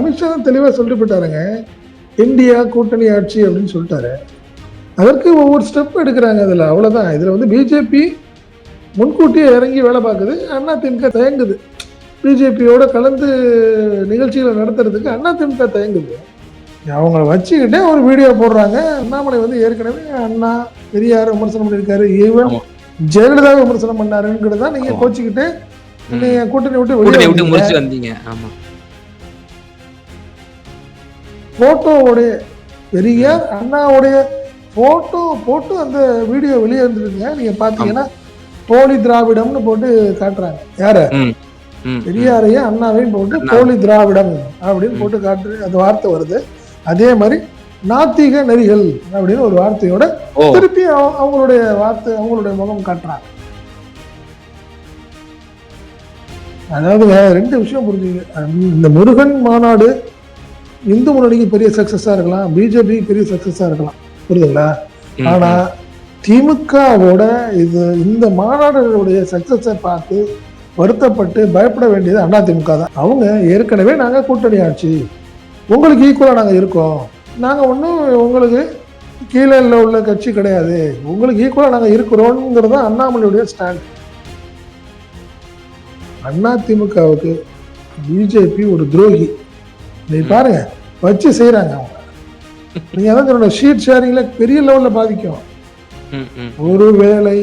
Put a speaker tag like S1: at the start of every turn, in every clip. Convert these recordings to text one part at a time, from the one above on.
S1: அமித்ஷா தான் தெளிவாக சொல்லிட்டு போயிட்டாருங்க இந்தியா கூட்டணி ஆட்சி அப்படின்னு சொல்லிட்டாரு. அதற்கு ஒவ்வொரு ஸ்டெப் எடுக்கிறாங்க அதில். அவ்வளோதான் இதில் வந்து பிஜேபி முன்கூட்டியே இறங்கி வேலை பார்க்குது. அண்ணா திமுக தயங்குது. பிஜேபியோட கலந்து நிகழ்ச்சிகளை நடத்துறதுக்கு அண்ணா திமுக தயங்குது. அவங்கள வச்சுக்கிட்டே ஒரு வீடியோ போடுறாங்க. அண்ணாமலை வந்து ஏற்கனவே அண்ணா பெரியார் விமர்சனம் பண்ணியிருக்காரு. ஈவன். ஜெயலலிதா விமர்சனம் பண்ணாருங்கிறது தான் நீங்க
S2: ஆமா.
S1: கோச்சிக்கிட்டு
S2: ம்.
S1: நீங்க கூட்டணி விட்டு வெளியே வந்தீங்க.
S2: முடிச்சு வந்தீங்க ஆமா
S1: போட்டோவுடைய பெரியார் அண்ணாவுடைய போட்டோ போட்டு அந்த வீடியோ வெளியே வந்துருக்குங்க. நீங்க பாத்தீங்கன்னா போலி திராவிடம்னு போட்டு காட்டுறாங்க. யார? பெரியாரையும் அண்ணாவையும் போட்டு. போலி திராவிடம் அப்படின்னு. போட்டு காட்டு அந்த வார்த்தை வருது. அதே மாதிரி நாத்திக நெறிகள் அப்படின்னு ஒரு வார்த்தையோட திருப்பி அவ- அவங்களுடைய வார்த்தை அவங்களுடைய முகம் காட்டுறாங்க. அதாவது ரெண்டு விஷயம் புரிஞ்சுங்க இந்த முருகன் மாநாடு இந்து முன்னணிக்கு பெரிய சக்சஸா இருக்கலாம் பிஜேபி பெரிய சக்சஸா இருக்கலாம். புரியுதுங்களா? ஆனா திமுகவோட இது இந்த மாநாடுகளுடைய சக்சஸை பார்த்து வருத்தப்பட்டு பயப்பட வேண்டியது அண்ணா திமுக தான். அவங்க ஏற்கனவே நாங்க கூட்டணி ஆட்சி உங்களுக்கு ஈக்குவலா நாங்க இருக்கோம். நாங்க ஒன்றும் உங்களுக்கு கீழே உள்ள கட்சி கிடையாது. உங்களுக்கு ஈக்குவலா நாங்க இருக்கிறோங்கிறது தான் அண்ணாமலையுடைய ஸ்டாண்ட் அண்ணா திமுகவுக்கு பிஜேபி ஒரு துரோகி. நீ பாருங்க வச்சு செய்றாங்க அவங்க நீங்க அதான் சொல்லணும் ஷீட் ஷேரிங்ல பெரிய லெவல்ல பாதிக்கும்
S2: ம்.
S1: ஒருவேளை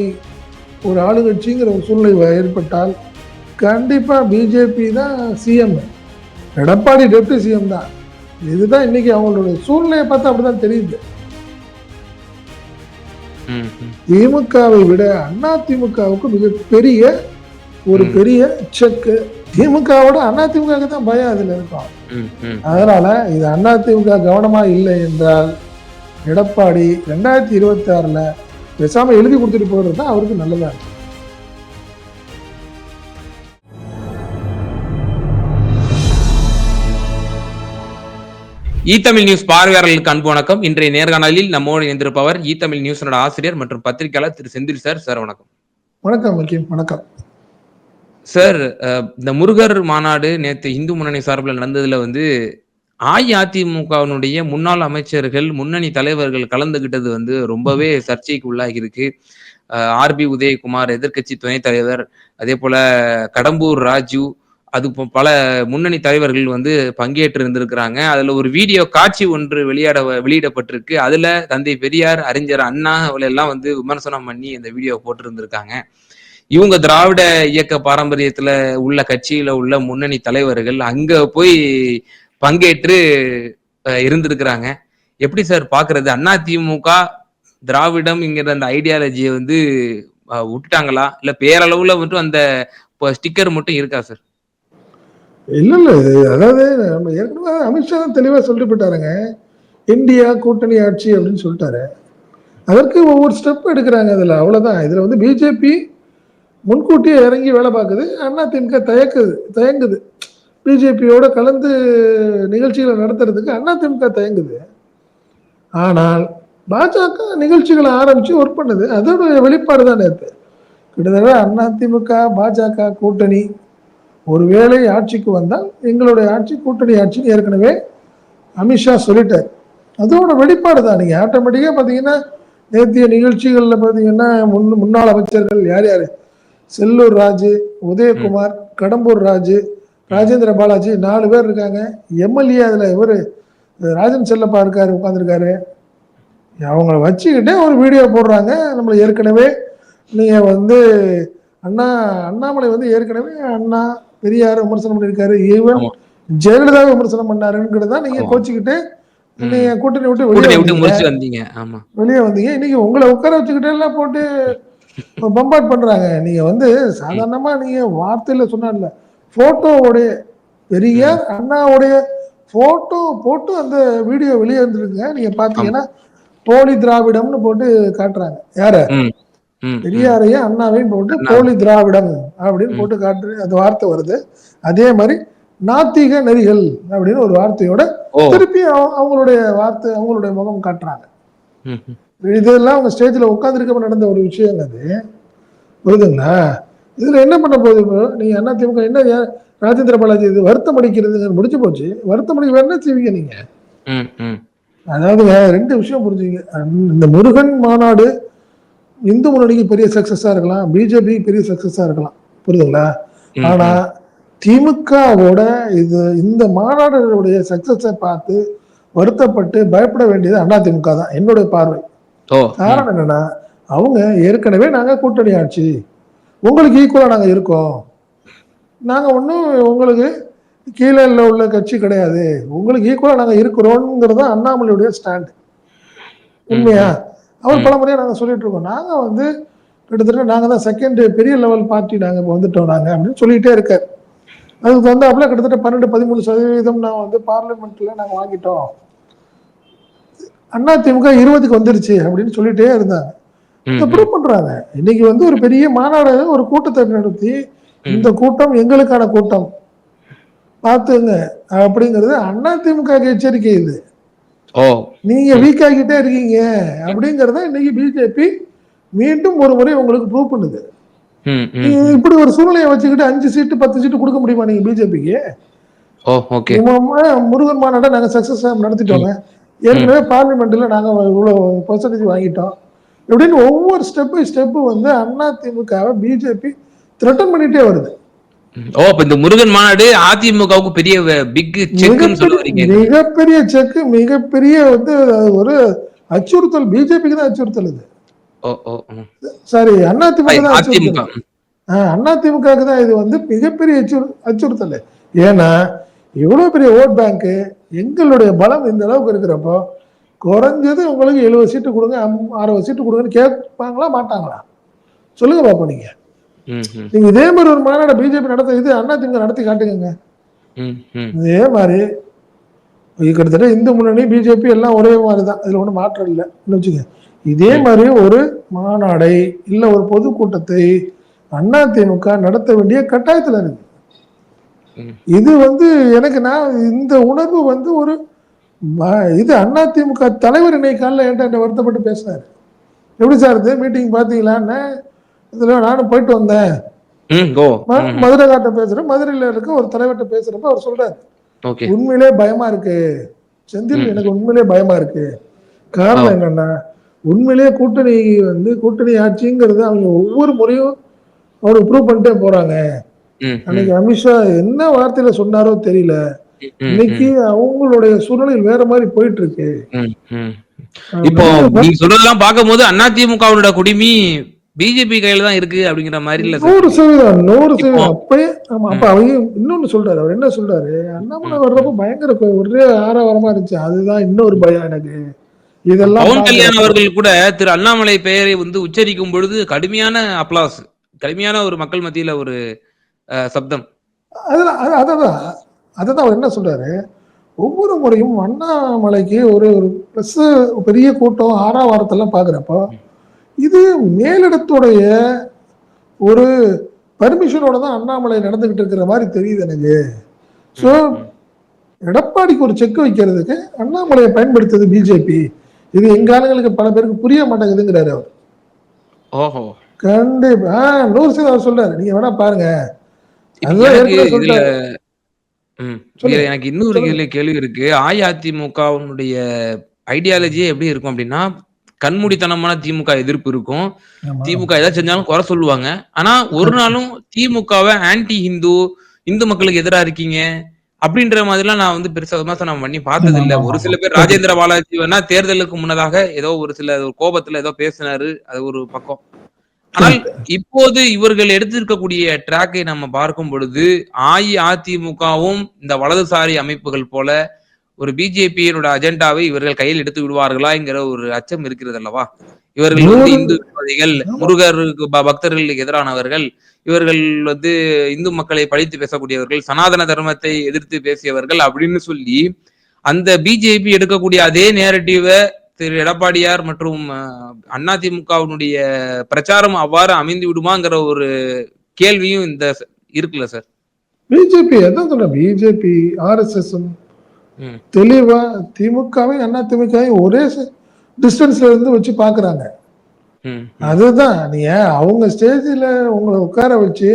S1: ஒரு ஆளுங்கட்சிங்கிற ஒரு சூழ்நிலை ஏற்பட்டால் கண்டிப்பா பிஜேபி தான் சிஎம் எடப்பாடி டெப்டி சிஎம் தான் இதுதான் இன்னைக்கு அவங்களுடைய சூழ்நிலையை பார்த்தா அப்படிதான் தெரியுது. திமுகவை விட அண்ணா திமுகவுக்கு மிகப்பெரிய ஒரு. பெரிய செக்கு திமுகவோட அண்ணா திமுக தான் பயம் அதுல இருக்கும். அதனால இது அண்ணா திமுக கவனமா இல்லை என்றால் எடப்பாடி ரெண்டாயிரத்தி இருபத்தி ஆறுல பேசாம எழுதி கொடுத்துட்டு போறது தான் அவருக்கு நல்லதா இருக்கும்.
S2: ஈ தமிழ் நியூஸ் பார்வையாளர்களுக்கு அன்பு வணக்கம். இன்றைய நேர்காணலில் நம்மோடு இணைந்திருப்பவர் ஈ தமிழ் நியூஸனோட ஆசிரியர் மற்றும் பத்திரிகையாளர் திரு செந்தில் சார். சார் வணக்கம்.
S1: வணக்கம் வணக்கம்.
S2: சார் இந்த முருகர் மாநாடு நேற்று இந்து முன்னணி சார்பில் நடந்ததுல வந்து அஇஅதிமுகவினுடைய முன்னாள் அமைச்சர்கள் முன்னணி தலைவர்கள் கலந்துகிட்டது வந்து ரொம்பவே சர்ச்சைக்கு உள்ளாகி இருக்கு ஆர்பி உதயகுமார் எதிர்க்கட்சி துணைத் தலைவர் அதே போல கடம்பூர் ராஜு அது பல முன்னணி தலைவர்கள் வந்து பங்கேற்று இருந்திருக்கிறாங்க. அதுல ஒரு வீடியோ காட்சி ஒன்று வெளியிட வெளியிடப்பட்டிருக்கு. அதுல தந்தை பெரியார் அறிஞர் அண்ணா அவளை எல்லாம் வந்து விமர்சனம் பண்ணி இந்த வீடியோ போட்டிருந்திருக்காங்க. இவங்க திராவிட இயக்க பாரம்பரியத்துல உள்ள கட்சியில உள்ள முன்னணி தலைவர்கள் அங்க போய் பங்கேற்று இருந்திருக்கிறாங்க. எப்படி சார் பாக்குறது? அண்ணா திமுக திராவிடம்ங்கிற அந்த ஐடியாலஜியை வந்து விட்டுட்டாங்களா? இல்ல பேரளவுல மட்டும் அந்த ஸ்டிக்கர் மட்டும் இருக்கா சார்?
S1: இல்ல இல்ல. அதாவது நம்ம ஏற்கனவே அமித்ஷா தான் தெளிவா சொல்லிட்டு போயிட்டாருங்க இந்தியா கூட்டணி ஆட்சி அப்படின்னு சொல்லிட்டாரு. அதற்கு ஒவ்வொரு ஸ்டெப் எடுக்கிறாங்க இதுல அவ்வளவுதான். இதுல வந்து பிஜேபி முன்கூட்டியே இறங்கி வேலை பார்க்குது. அண்ணா திமுக தயக்குது தயங்குது. பிஜேபியோட கலந்து நிகழ்ச்சிகளை நடத்துறதுக்கு அண்ணா திமுக தயங்குது. ஆனால் பாஜக நிகழ்ச்சிகளை ஆரம்பித்து ஒர்க் பண்ணுது. அதோட வெளிப்பாடு தான் நேற்று கிட்டத்தட்ட அண்ணா திமுக பாஜக கூட்டணி ஒருவேளை ஆட்சிக்கு வந்தால் எங்களுடைய ஆட்சி கூட்டணி ஆட்சின்னு ஏற்கனவே அமித்ஷா சொல்லிட்டார். அதோட வெளிப்பாடு தான். நீங்கள் ஆட்டோமேட்டிக்காக பார்த்தீங்கன்னா நேத்திய நிகழ்ச்சிகளில் பார்த்தீங்கன்னா முன் முன்னாள் அமைச்சர்கள் யார் யார்? செல்லூர் ராஜு உதயகுமார் கடம்பூர் ராஜு ராஜேந்திர பாலாஜி நாலு பேர் இருக்காங்க. எம்எல்ஏ அதில் இவர் ராஜன் செல்லப்பா இருக்காரு உட்காந்துருக்காரு அவங்கள வச்சுக்கிட்டே ஒரு வீடியோ போடுறாங்க. நம்மளை ஏற்கனவே நீங்கள் வந்து அண்ணா அண்ணாமலை வந்து ஏற்கனவே அண்ணா பெரியார் விமர்சனம் பண்ணியிருக்காரு. ஈவன். ஜெயலலிதா விமர்சனம் பண்ணாருங்கிறது தான் நீங்க
S2: ஆமா.
S1: கோச்சிக்கிட்டு
S2: ம்.
S1: நீங்க கூட்டணி விட்டு வெளியே வந்தீங்க. வெளியே வந்தீங்க. இன்னைக்கு உங்களை உட்கார வச்சுக்கிட்டே எல்லாம் போட்டு பம்பாட் பண்றாங்க. நீங்க வந்து சாதாரணமா நீங்க வார்த்தையில சொன்னார்ல போட்டோவுடைய பெரியார் அண்ணாவுடைய போட்டோ போட்டு அந்த வீடியோ வெளியே வந்துருக்குங்க நீங்க பாத்தீங்கன்னா போலி திராவிடம்னு போட்டு காட்டுறாங்க. யார? பெரியாரையும் அண்ணாவையும் போட்டு. போலி திராவிடம் அப்படின்னு. போட்டு காட்டு அந்த வார்த்தை வருது. அதே மாதிரி நாத்திக நெறிகள் அப்படின்னு ஒரு வார்த்தையோட திருப்பி அவ- அவங்களுடைய வார்த்தை அவங்களுடைய முகம் காட்டுறாங்க. இதெல்லாம் அவங்க ஸ்டேஜ்ல உட்காந்துருக்க நடந்த ஒரு விஷயம் அது புரியுதுங்களா? இதுல என்ன பண்ண போகுது இப்போ? நீங்க அண்ணா திமுக என்ன ராஜேந்திர பாலாஜி இது வருத்தம் அடிக்கிறது முடிஞ்சு போச்சு. வருத்தம் அடிக்க என்ன செய்வீங்க நீங்க?
S2: ம், ம்,
S1: அதாவது ரெண்டு விஷயம் புரிஞ்சுங்க இந்த முருகன் மாநாடு இந்து முன்னணிக்கு பெரிய சக்சஸா இருக்கலாம் பிஜேபி பெரிய சக்சஸா இருக்கலாம். புரியுதுங்களா?
S2: ம்,
S1: ஆனா திமுகவோட இது இந்த மாநாடுகளுடைய சக்சஸை பார்த்து வருத்தப்பட்டு பயப்பட வேண்டியது அதிமுக தான் என்னுடைய பார்வை. காரணம் என்னன்னா அவங்க ஏற்கனவே நாங்க கூட்டணி ஆட்சி உங்களுக்கு ஈக்குவலா நாங்க இருக்கோம். நாங்க ஒன்றும் உங்களுக்கு கீழே உள்ள கட்சி கிடையாது. உங்களுக்கு ஈக்குவலா நாங்க இருக்கிறோங்கிறது அண்ணாமலையுடைய ஸ்டாண்ட் உண்மையா? அவர். பல முறையா நாங்க சொல்லிட்டு இருக்கோம். நாங்க வந்து கிட்டத்தட்ட நாங்க தான் செகண்ட் பெரிய லெவல் பார்ட்டி நாங்க இப்ப வந்துட்டோம் நாங்க அப்படின்னு சொல்லிட்டே இருக்காரு. அதுக்கு தகுந்தாப்புல கிட்டத்தட்ட பன்னெண்டு பதிமூணு சதவீதம் நான் வந்து பார்லிமெண்ட்ல நாங்க வாங்கிட்டோம். அண்ணா திமுக இருபதுக்கு வந்துருச்சு அப்படின்னு சொல்லிட்டே இருந்தாங்க. ப்ரூவ் பண்றாங்க. இன்னைக்கு வந்து ஒரு பெரிய மாநாடு ஒரு கூட்டத்தை நடத்தி இந்த கூட்டம் எங்களுக்கான கூட்டம். பார்த்துங்க. அப்படிங்கிறது அண்ணா திமுக எச்சரிக்கை இது. நீங்க வீக் ஆகிட்டே இருக்கீங்க. அப்படிங்கறத இன்னைக்கு பிஜேபி மீண்டும் ஒரு முறை உங்களுக்கு ப்ரூவ் பண்ணுது. இப்படி ஒரு சூழ்நிலையை வச்சுக்கிட்டு அஞ்சு சீட்டு பத்து சீட்டு கொடுக்க முடியுமா நீங்க பிஜேபிக்கு முருகன் மாநாட்டை நாங்க சக்சஸ் நடத்திட்டோங்க ஏற்கனவே பார்லிமெண்ட்ல நாங்க இவ்வளவு பர்சன்டேஜ் வாங்கிட்டோம். இப்படின்னு ஒவ்வொரு ஸ்டெப் பை ஸ்டெப் வந்து அண்ணா திமுகவை பிஜேபி த்ரெட்டன் பண்ணிட்டே வருது.
S2: ஓ அப்ப இந்த முருகன் மாநாடு அதிமுகவுக்கு பெரிய பிக் வரீங்க.
S1: மிகப்பெரிய- செக் மிகப்பெரிய வந்து ஒரு அச்சுறுத்தல். பிஜேபிக்கு தான் அச்சுறுத்தல் இது. சாரி அண்ணா திமுக
S2: அதிமுக.
S1: அண்ணா திமுகவுக்கு தான் இது வந்து மிகப்பெரிய அச்சுறு அச்சுறுத்தல். ஏன்னா இவ்வளவு பெரிய ஓட் பேங்க் எங்களுடைய பலம் இந்த அளவுக்கு இருக்கிறப்போ குறைஞ்சது உங்களுக்கு எழுபது சீட்டு கொடுங்க அறுபது சீட்டு கொடுங்கன்னு கேட்பாங்களா மாட்டாங்களா? சொல்லுங்க பாப்போம் நீங்க. நீங்க இதே மாதிரி ஒரு மாநாடு பிஜேபி நடத்த இது அண்ணா திமுக நடத்தி காட்டுங்க. இதே மாதிரி கிட்டத்தட்ட இந்து முன்னணி பிஜேபி எல்லாம் ஒரே மாதிரி தான். இதுல ஒன்றும் மாற்றம் இல்லை. வச்சுங்க இதே மாதிரி ஒரு மாநாடை இல்ல ஒரு பொதுக்கூட்டத்தை அதிமுக நடத்த வேண்டிய கட்டாயத்துல இருக்கு. இது வந்து எனக்கு நான் இந்த உணர்வு வந்து ஒரு இது அதிமுக தலைவர் இன்னைக்கு காலைல என்கிட்ட வருத்தப்பட்டு பேசினாரு எப்படி சார் இது? மீட்டிங் பாத்தீங்களான்னு இதுல நானும் போயிட்டு வந்தேன். மதுரை காட்ட பேசுறேன். மதுரையில இருக்க ஒரு தலைவர்கிட்ட பேசுறப்ப அவர் சொல்றாரு. உண்மையிலே பயமா இருக்கு. செந்தில். எனக்கு உண்மையிலே பயமா இருக்கு. காரணம் என்னன்னா உண்மையிலேயே கூட்டணி வந்து கூட்டணி ஆட்சிங்கிறது அவங்க ஒவ்வொரு முறையும் அவங்க ப்ரூவ் பண்ணிட்டே போறாங்க. அன்னைக்கு அமித்ஷா என்ன வார்த்தையில சொன்னாரோ தெரியல. இன்னைக்கு அவங்களுடைய சூழ்நிலை வேற மாதிரி போயிட்டு இருக்கு.
S2: இப்போ நீங்க சொல்றதெல்லாம் பார்க்கும்போது அதிமுகவோட குடிமி பிஜேபி கையில தான் இருக்கு அப்படிங்கிற மாதிரி இல்ல
S1: நூறு சதவீதம் நூறு சதவீதம். அப்பயே ஆமா அப்ப அவங்க இன்னொன்னு சொல்றாரு. அவர் என்ன சொல்றாரு? அண்ணாமலை வர்றப்ப பயங்கர ஒரே ஆரவாரமா இருந்துச்சு. அதுதான் இன்னொரு பயம் எனக்கு. இதெல்லாம்
S2: பவன் கல்யாண் அவர்கள் கூட திரு அண்ணாமலை பெயரை வந்து உச்சரிக்கும் பொழுது கடுமையான அப்ளாஸ் கடுமையான ஒரு மக்கள் மத்தியில ஒரு சப்தம்.
S1: அதுதான் அது- அததான் என்ன சொல்றாரு? ஒவ்வொரு முறையும் அண்ணாமலைக்கு ஒரு ஒரு ப்ளஸ் பெரிய கூட்டம் ஆறாம் வாரத்தெல்லாம் பாக்குறப்போ இது மேலிடத்துடைய ஒரு பர்மிஷனோட தான் அண்ணாமலை நடந்துகிட்டு இருக்கிற மாதிரி தெரியுது எனக்கு. ஸோ எடப்பாடிக்கு ஒரு செக் வைக்கிறதுக்கு அண்ணாமலையை பயன்படுத்துது பிஜேபி இது எங்க ஆளுங்களுக்கு பல பேருக்கு புரிய மாட்டேங்குதுங்கிறாரு அவர். கண்டிப்பா. நூறு சதவீதம் அவர் சொல்றாரு. நீங்க வேணா பாருங்க.
S2: இதுல எனக்கு இன்னொரு. இதுல கேள்வி இருக்கு. அஇஅதிமுகவுடைய ஐடியாலஜியே எப்படி இருக்கும் அப்படின்னா கண்மூடித்தனமான திமுக எதிர்ப்பு இருக்கும். திமுக ஏதாவது செஞ்சாலும் குறை சொல்லுவாங்க. ஆனா ஒரு நாளும் திமுகவை ஆன்டி ஹிந்து இந்து மக்களுக்கு எதிரா இருக்கீங்க அப்படின்ற மாதிரிலாம் நான் வந்து பெருசா விமர்சனம் பண்ணி பார்த்தது இல்ல. ஒரு சில பேர். ராஜேந்திர பாலாஜி வேணா தேர்தலுக்கு முன்னதாக ஏதோ ஒரு சில கோபத்துல ஏதோ பேசினாரு. அது ஒரு பக்கம். ஆனால் இப்போது இவர்கள் எடுத்திருக்கக்கூடிய ட்ராக்கை நம்ம பார்க்கும் பொழுது அஇஅதிமுகவும் இந்த வலதுசாரி அமைப்புகள் போல ஒரு பிஜேபியினோட அஜெண்டாவை இவர்கள் கையில் எடுத்து விடுவார்களா என்கிற ஒரு அச்சம் இருக்கிறது அல்லவா இவர்கள் வந்து இந்து விரோதிகள் முருகருக்கு பக்தர்களுக்கு எதிரானவர்கள் இவர்கள் வந்து இந்து மக்களை பழித்து பேசக்கூடியவர்கள் சனாதன தர்மத்தை எதிர்த்து பேசியவர்கள் அப்படின்னு சொல்லி அந்த பிஜேபி எடுக்கக்கூடிய அதே நேரட்டிவை திரு எடப்பாடியார் மற்றும் அதிமுகவினுடைய பிரச்சாரம் அவ்வாறு அமைந்து விடுமாங்கிற ஒரு கேள்வியும் இந்த இருக்குல்ல சார்?
S1: பிஜேபி அதான் சொல்றேன் பிஜேபி ஆர்எஸ்எஸ்
S2: ம்.
S1: தெளிவா திமுகவையும் அண்ணா திமுகவையும் ஒரே டிஸ்டன்ஸ்ல இருந்து வச்சு பாக்குறாங்க. அதுதான் நீங்க அவங்க ஸ்டேஜ்ல உங்களை உட்கார வச்சு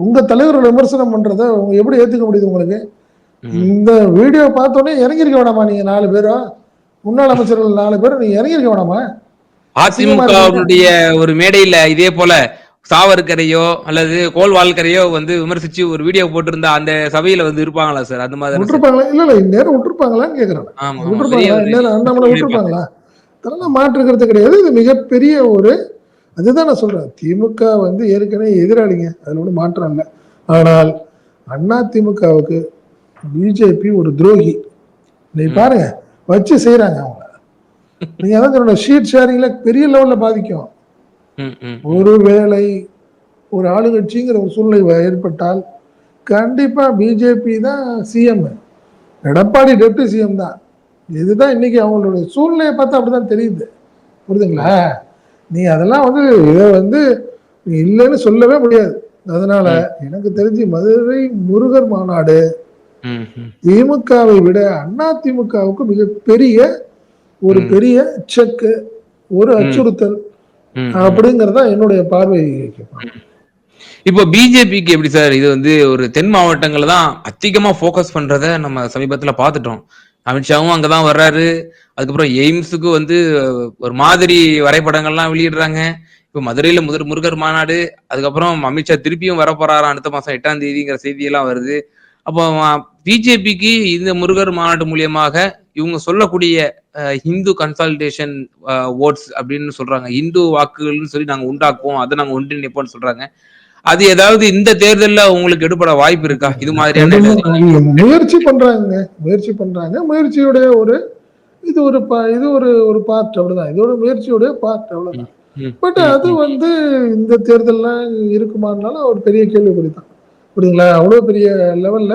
S1: உங்க தலைவர் விமர்சனம் பண்றத உங்க எப்படி ஏத்துக்க முடியுது உங்களுக்கு. இந்த வீடியோ பார்த்தோன்னே இறங்கிருக்க வேணாமா நீங்க நாலு பேரும் முன்னாள் அமைச்சர்கள் நாலு பேரும் நீங்க இறங்கிருக்க வேணாமா.
S2: அதிமுகவுடைய ஒரு மேடையில இதே போல சாவர்கரையோ அல்லது கோல்வால்கரையோ வந்து விமர்சிச்சு ஒரு வீடியோ போட்டிருந்தா அந்த சபையில வந்து இருப்பாங்களா சார்? அந்த மாதிரி
S1: விட்டுருப்பாங்களா? இல்ல இல்ல இந்நேரம் விட்டுருப்பாங்களான்னு கேக்குறேன். விட்டுருப்பாங்களா? இந்நேரம் அண்ணாமலை விட்டுருப்பாங்களா? அதெல்லாம் மாற்றுக்கிறது கிடையாது. இது மிகப்பெரிய ஒரு அதுதான் நான் சொல்றேன். திமுக வந்து ஏற்கனவே எதிராளிங்க. அதுல ஒன்றும் மாற்றம் இல்லை. ஆனால் அண்ணா திமுகவுக்கு பிஜேபி ஒரு துரோகி. நீ. பாருங்க. வச்சு செய்யறாங்க அவங்க. நீங்க அதான் சொல்ற ஷீட் ஷேரிங்ல பெரிய லெவல்ல பாதிக்கும்.
S2: ம்.
S1: ஒருவேளை ஒரு ஆளுங்கட்சிங்கிற ஒரு சூழ்நிலை ஏற்பட்டால் கண்டிப்பா பிஜேபி தான் சிஎம் எடப்பாடி டெப்டி சிஎம் தான். இதுதான் இன்னைக்கு அவங்களுடைய சூழ்நிலையை பார்த்தா அப்படிதான் தெரியுது. புரியுதுங்களா? நீ அதெல்லாம் வந்து இதை வந்து இல்லைன்னு சொல்லவே முடியாது. அதனால எனக்கு தெரிஞ்சு மதுரை முருகர் மாநாடு. திமுகவை விட அண்ணா திமுகவுக்கு மிகப்பெரிய ஒரு. பெரிய செக்கு ஒரு. அச்சுறுத்தல். அப்படிங்கறதா என்னுடைய பார்வை
S2: இப்போ பிஜேபிக்கு எப்படி சார் இது வந்து ஒரு தென் மாவட்டங்கள்ல தான் அதிகமா ஃபோக்கஸ் பண்றத நம்ம சமீபத்துல பார்த்துட்டோம். அமித்ஷாவும் அங்கதான் வர்றாரு. அதுக்கப்புறம் எய்ம்ஸுக்கு வந்து ஒரு மாதிரி வரைபடங்கள்லாம் வெளியிடுறாங்க. இப்போ மதுரையில முதல் முருகர் மாநாடு அதுக்கப்புறம் அமித்ஷா திருப்பியும் வர போறாராம் அடுத்த மாசம் எட்டாம் தேதிங்கிற செய்தியெல்லாம் வருது. அப்போ பிஜேபிக்கு இந்த முருகர் மாநாடு மூலியமாக இவங்க சொல்லக்கூடிய அஹ், இந்து கன்சால்டேஷன் ஓட்ஸ் அப்படின்னு சொல்றாங்க. இந்து வாக்குகள்னு சொல்லி நாங்க உண்டாக்குவோம். அதை நாங்க ஒன்றிணைப்போம்னு சொல்றாங்க. அது ஏதாவது இந்த தேர்தல்ல உங்களுக்கு எடுபட வாய்ப்பு இருக்கா? இது மாதிரியான
S1: முயற்சி பண்றாங்க முயற்சி பண்றாங்க. முயற்சியுடைய ஒரு இது ஒரு இது ஒரு ஒரு பார்ட் அவ்வளவுதான். இது ஒரு முயற்சியுடைய பார்ட் அவ்வளவுதான். பட் அது வந்து இந்த தேர்தல்ல இருக்குமானாலும் ஒரு பெரிய கேள்விக்குறி தான் புரியுங்களா அவ்வளவு பெரிய லெவல்ல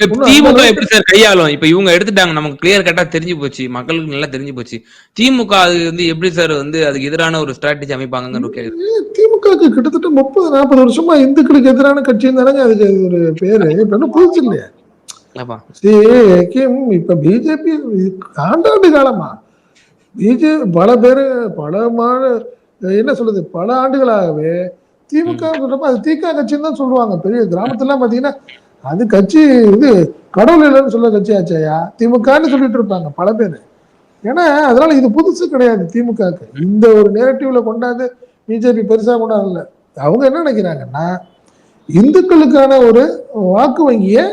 S2: திமுக எப்படி சார் கையாளும்? இப்ப இவங்க எடுத்துட்டாங்க நமக்கு கிளியர் கட்டா தெரிஞ்சு போச்சு. மக்களுக்கு நல்லா தெரிஞ்சு போச்சு. திமுக அது வந்து எப்படி சார் வந்து அதுக்கு எதிரான ஒரு ஸ்ட்ராட்டஜி கேள்வி.
S1: திமுகக்கு கிட்டத்தட்ட முப்பது நாற்பது வருஷமா இந்துக்களுக்கு எதிரான கட்சின்னு தானங்க அதுக்கு ஒரு பேரு. இப்ப என்ன புதுசு இல்லையா இப்ப பிஜேபி ஆண்டாண்டு காலமா? பிஜேபி பல பேரு பல என்ன சொல்றது பல ஆண்டுகளாகவே திமுக சொல்றப்ப அது திக கட்சின்னு தான் சொல்லுவாங்க. பெரிய கிராமத்துலாம் பாத்தீங்கன்னா அது கட்சி இது கடவுள் இல்லைன்னு சொல்ல கட்சி ஆச்சையா திமுகன்னு சொல்லிட்டு இருப்பாங்க பல பேர். ஏன்னா அதனால இது புதுசு கிடையாது திமுகக்கு இந்த ஒரு நேரட்டிவ்ல கொண்டாந்து பிஜேபி பெருசா கொண்டாடல. அவங்க என்ன நினைக்கிறாங்கன்னா இந்துக்களுக்கான ஒரு வாக்கு வங்கியை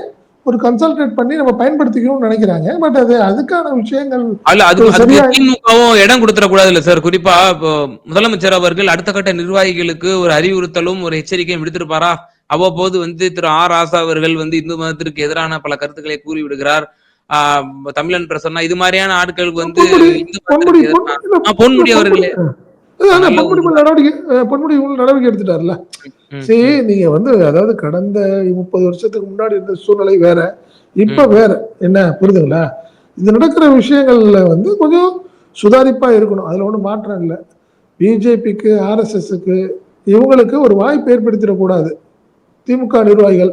S1: ஒரு கன்சல்டேட் பண்ணி நம்ம பயன்படுத்திக்கணும்னு நினைக்கிறாங்க. பட் அது அதுக்கான விஷயங்கள்
S2: அல்ல அது திமுகவும் இடம் கொடுத்துட கூடாது இல்ல சார் குறிப்பா முதலமைச்சர் அவர்கள் அடுத்த கட்ட நிர்வாகிகளுக்கு ஒரு அறிவுறுத்தலும் ஒரு எச்சரிக்கையும் விடுத்திருப்பாரா? அவ்வப்போது வந்து திரு ஆர் ராசா அவர்கள் வந்து இந்து மதத்திற்கு எதிரான பல கருத்துக்களை கூறி விடுகிறார் ஆஹ் தமிழன் பிரசன்னா இது மாதிரியான ஆட்களுக்கு வந்து
S1: பொன்முடி-
S2: இந்து அவர்களே.
S1: பொன்முடி நடவடிக்கை எடுத்துட்டாருல. சரி நீங்க வந்து அதாவது கடந்த முப்பது வருஷத்துக்கு முன்னாடி இருந்த சூழ்நிலை வேற இப்ப வேற. என்ன புரியுதுங்களா இது நடக்கிற விஷயங்கள்ல வந்து கொஞ்சம் சுதாரிப்பா இருக்கணும். அதுல ஒண்ணும் மாற்றம் இல்லை. பிஜேபிக்கு ஆர்எஸ்எஸ்க்கு இவங்களுக்கு ஒரு வாய்ப்பு ஏற்படுத்திடக்கூடாது திமுக நிர்வாகிகள்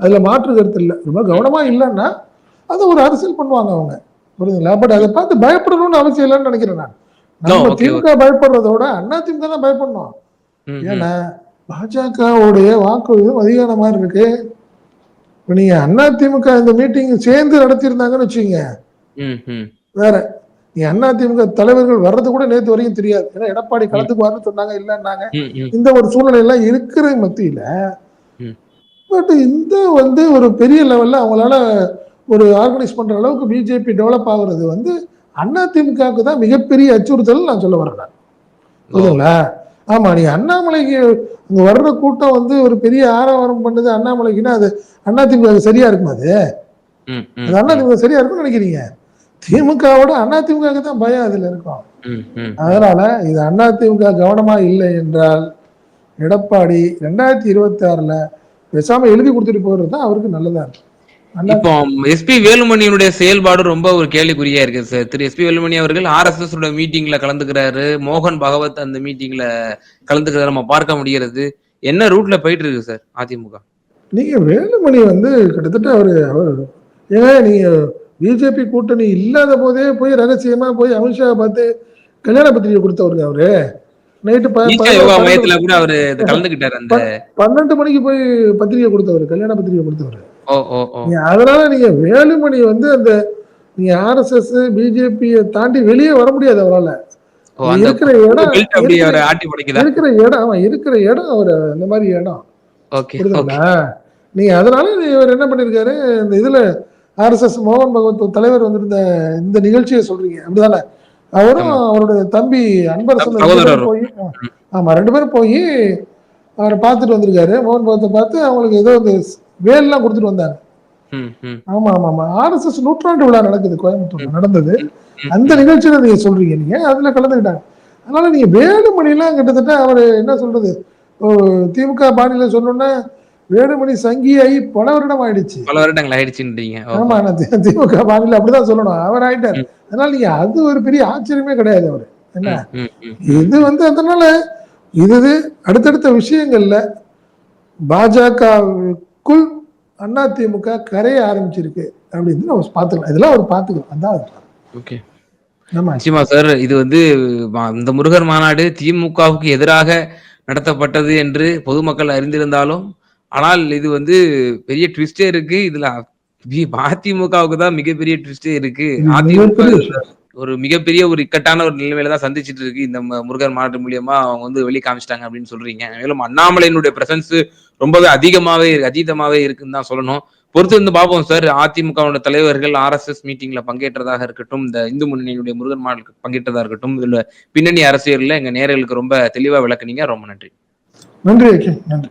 S1: அதுல மாற்று கருத்து இல்லை. ரொம்ப கவனமா இல்லைன்னா அதை ஒரு அரசியல் பண்ணுவாங்க அவங்க. புரியுதுங்களா? பட் அதை பார்த்து பயப்படணும்னு அவசியம் இல்லைன்னு நினைக்கிறேன் நான். நம்ம திமுக பயப்படுறதோட அண்ணா திமுக தான் பயப்படணும். ஏன்னா பாஜகவுடைய வாக்கு விகிதம் அதிகான மாதிரி இருக்கு. இப்ப நீங்க அண்ணா திமுக இந்த மீட்டிங் சேர்ந்து நடத்தியிருந்தாங்கன்னு
S2: ம்.
S1: வேற. நீ அண்ணா திமுக தலைவர்கள் வர்றது கூட நேத்து வரைக்கும் தெரியாது. ஏன்னா எடப்பாடி களத்துக்கு வரணும்னு சொன்னாங்க இல்லைன்னாங்க. இந்த ஒரு சூழ்நிலை எல்லாம் இருக்கிற மத்தியில. பட் இந்த வந்து ஒரு பெரிய லெவல்ல அவங்களால ஒரு ஆர்கனைஸ் பண்ற அளவுக்கு பிஜேபி டெவலப் ஆகுறது வந்து அண்ணா திமுகவுக்கு தான் மிகப்பெரிய அச்சுறுத்தல் நான் சொல்ல வரேன். நான். புரியுதுங்களா? ஆமா நீ அண்ணாமலைக்கு அங்க வர்ற கூட்டம் வந்து ஒரு பெரிய ஆரவாரம் பண்ணுது அண்ணாமலைக்குன்னா அது அண்ணா திமுக சரியா இருக்குமா அது? அண்ணா திமுக சரியா இருக்கும்னு நினைக்கிறீங்க? திமுகவோட அண்ணா திமுக தான் பயம் அதுல இருக்கும். அதனால இது அண்ணா திமுக கவனமா இல்லை என்றால் எடப்பாடி ரெண்டாயிரத்தி இருபத்தி ஆறுல பேசாம எழுதி கொடுத்துட்டு போறது தான் அவருக்கு நல்லதா இருக்கும்.
S2: இப்போ எஸ்பி வேலுமணியினுடைய செயல்பாடு ரொம்ப ஒரு கேள்விக்குறியா இருக்கு சார் திரு எஸ்பி வேலுமணி அவர்கள் ஆர்எஸ்எஸ் மீட்டிங்ல கலந்துக்கிறாரு மோகன் பகவத் அந்த மீட்டிங்ல கலந்துக்கிறாரு நம்ம பார்க்க முடிகிறது. என்ன ரூட்ல போயிட்டு இருக்கு சார் அதிமுக?
S1: நீங்க வேலுமணி வந்து கிட்டத்தட்ட அவரு அவர் ஏன் நீங்க பிஜேபி கூட்டணி இல்லாத போதே போய் ரகசியமா போய் அமித்ஷா பார்த்து கல்யாண பத்திரிகை கொடுத்தவருங்க அவரு. நைட்டு
S2: கூட அவரு கலந்துகிட்டாரு அந்த
S1: பன்னெண்டு மணிக்கு போய் பத்திரிகை கொடுத்தவர் கல்யாண பத்திரிகை கொடுத்தவர். அதனால நீங்க வேலுமணி வந்து அந்த நீங்க ஆர்எஸ்எஸ் பிஜேபியை தாண்டி வெளியே வர முடியாது அவரால. இருக்கிற இடம் இருக்கிற- இடம் அவன் இருக்கிற இடம் அவர் அந்த மாதிரி இடம். புரியுதுங்களா? நீங்க அதனால இவர் என்ன பண்ணிருக்காரு இந்த இதுல ஆர்எஸ்எஸ் மோகன் பகவத் தலைவர் வந்திருந்த இந்த நிகழ்ச்சியை சொல்றீங்க. அப்படிதானே? அவரும். அவருடைய தம்பி அன்பரசன் போய் ஆமா ரெண்டு பேரும் போய் அவரை பார்த்துட்டு வந்திருக்காரு. மோகன் பகவத்தை பார்த்து அவங்களுக்கு ஏதோ இந்த வேல்லாம் கொடுத்துட்டு வந்தாங்க ஆமா ஆமா ஆமா. ஆர்எஸ்எஸ் நூற்றாண்டு விழா நடக்குது கோயம்புத்தூர்ல நடந்தது. அந்த நிகழ்ச்சியில நீங்க சொல்றீங்க நீங்க அதுல கலந்துக்கிட்டாங்க. அதனால நீங்க வேலுமணி எல்லாம் கிட்டத்தட்ட அவரு என்ன சொல்றது திமுக பாணியில சொன்னோன்னா வேலுமணி சங்கியாகி பல வருடம் ஆயிடுச்சு.
S2: பல வருடங்கள் ஆயிடுச்சுன்றீங்க.
S1: ஆமா நான் திமுக பாணியில அப்படிதான் சொல்லணும். அவர் ஆயிட்டார். அதனால நீங்க அது ஒரு பெரிய ஆச்சரியமே கிடையாது அவரு. என்ன. இது வந்து அதனால இது அடுத்தடுத்த விஷயங்கள்ல பாஜகவுக்குள் அதிமுக கரைய ஆரம்பிச்சிருக்கு அப்படின்னு நம்ம பார்த்துக்கலாம். இதெல்லாம் அவர் பார்த்துக்கலாம். அதான் அது.
S2: ஓகே. நிச்சயமா சார். இது வந்து இந்த முருகர் மாநாடு திமுகவுக்கு எதிராக நடத்தப்பட்டது என்று பொதுமக்கள் அறிந்திருந்தாலும் ஆனால் இது வந்து பெரிய ட்விஸ்டே இருக்கு. இதுல அதிமுகவுக்கு தான் மிகப்பெரிய ட்விஸ்டே இருக்கு. அதிமுக. ஒரு மிகப்பெரிய ஒரு இக்கட்டான ஒரு நிலைமையில தான் சந்திச்சிட்டு இருக்கு. இந்த முருகர் மாநாடு மூலியமா அவங்க வந்து வெளி காமிச்சிட்டாங்க அப்படின்னு சொல்றீங்க. மேலும் அண்ணாமலையினுடைய பிரசன்ஸ் ரொம்பவே அதிகமாவே இருக்கு அதீதமாவே இருக்குன்னு தான் சொல்லணும். பொறுத்து வந்து பார்ப்போம் சார் அதிமுகவோட தலைவர்கள் ஆர்எஸ்எஸ் மீட்டிங்ல பங்கேற்றதாக இருக்கட்டும் இந்த இந்து முன்னணியினுடைய முருகன் மாநாட்டுக்கு பங்கேற்றதா இருக்கட்டும் இதுல பின்னணி அரசியல்ல எங்க நேயர்களுக்கு ரொம்ப தெளிவா விளக்குனீங்க. ரொம்ப நன்றி.
S1: நன்றி நன்றி.